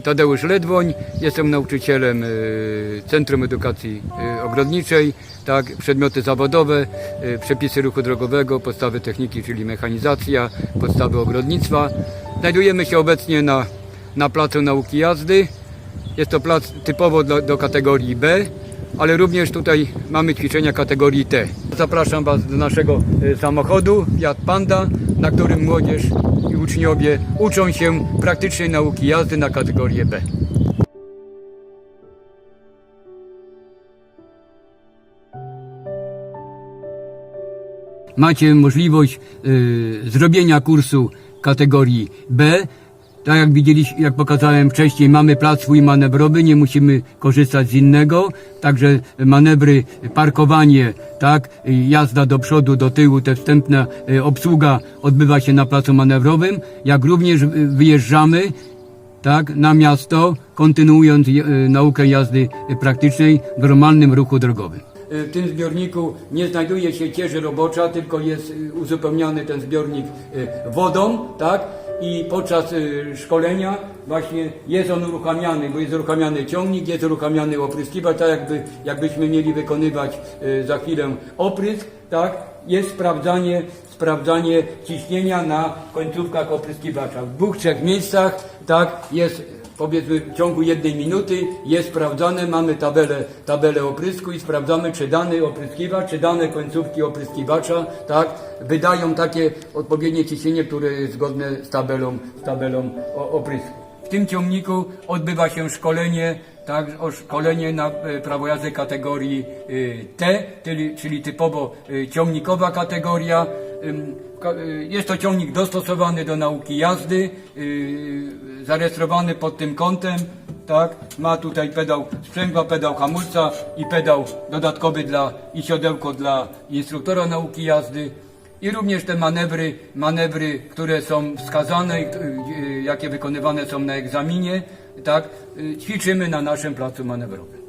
Tadeusz Ledwoń, jestem nauczycielem y, Centrum Edukacji y, Ogrodniczej, tak, przedmioty zawodowe, y, przepisy ruchu drogowego, podstawy techniki, czyli mechanizacja, podstawy ogrodnictwa. Znajdujemy się obecnie na, na placu nauki jazdy. Jest to plac typowo do, do kategorii B, ale również tutaj mamy ćwiczenia kategorii T. Zapraszam Was do naszego y, samochodu Fiat Panda, na którym młodzież i uczniowie uczą się praktycznej nauki jazdy na kategorię B. Macie możliwość y, zrobienia kursu kategorii B. Tak jak widzieliście, jak pokazałem wcześniej, mamy plac swój manewrowy, nie musimy korzystać z innego. Także manewry, parkowanie, tak, jazda do przodu, do tyłu, te wstępna y, obsługa odbywa się na placu manewrowym. Jak również wyjeżdżamy, tak, na miasto, kontynuując y, naukę jazdy praktycznej w normalnym ruchu drogowym. W tym zbiorniku nie znajduje się cieży robocza, tylko jest uzupełniany ten zbiornik wodą, tak? I podczas y, szkolenia właśnie jest on uruchamiany, bo jest uruchamiany ciągnik, jest uruchamiany opryskiwacz, tak jakby, jakbyśmy mieli wykonywać y, za chwilę oprysk, tak? Jest sprawdzanie, sprawdzanie ciśnienia na końcówkach opryskiwacza. W dwóch, trzech miejscach, tak? Jest powiedzmy w ciągu jednej minuty jest sprawdzane, mamy tabelę, tabelę oprysku i sprawdzamy, czy dany opryskiwacz, czy dane końcówki opryskiwacza, tak, wydają takie odpowiednie ciśnienie, które jest zgodne z tabelą, z tabelą oprysku. W tym ciągniku odbywa się szkolenie, tak, szkolenie na e, prawo jazdy kategorii y, T, czyli, typowo y, ciągnikowa kategoria. Jest to ciągnik dostosowany do nauki jazdy, zarejestrowany pod tym kątem, tak, ma tutaj pedał sprzęgła, pedał hamulca i pedał dodatkowy dla, i siodełko dla instruktora nauki jazdy. I również te manewry, manewry, które są wskazane, jakie wykonywane są na egzaminie, tak, y, ćwiczymy na naszym placu manewrowym.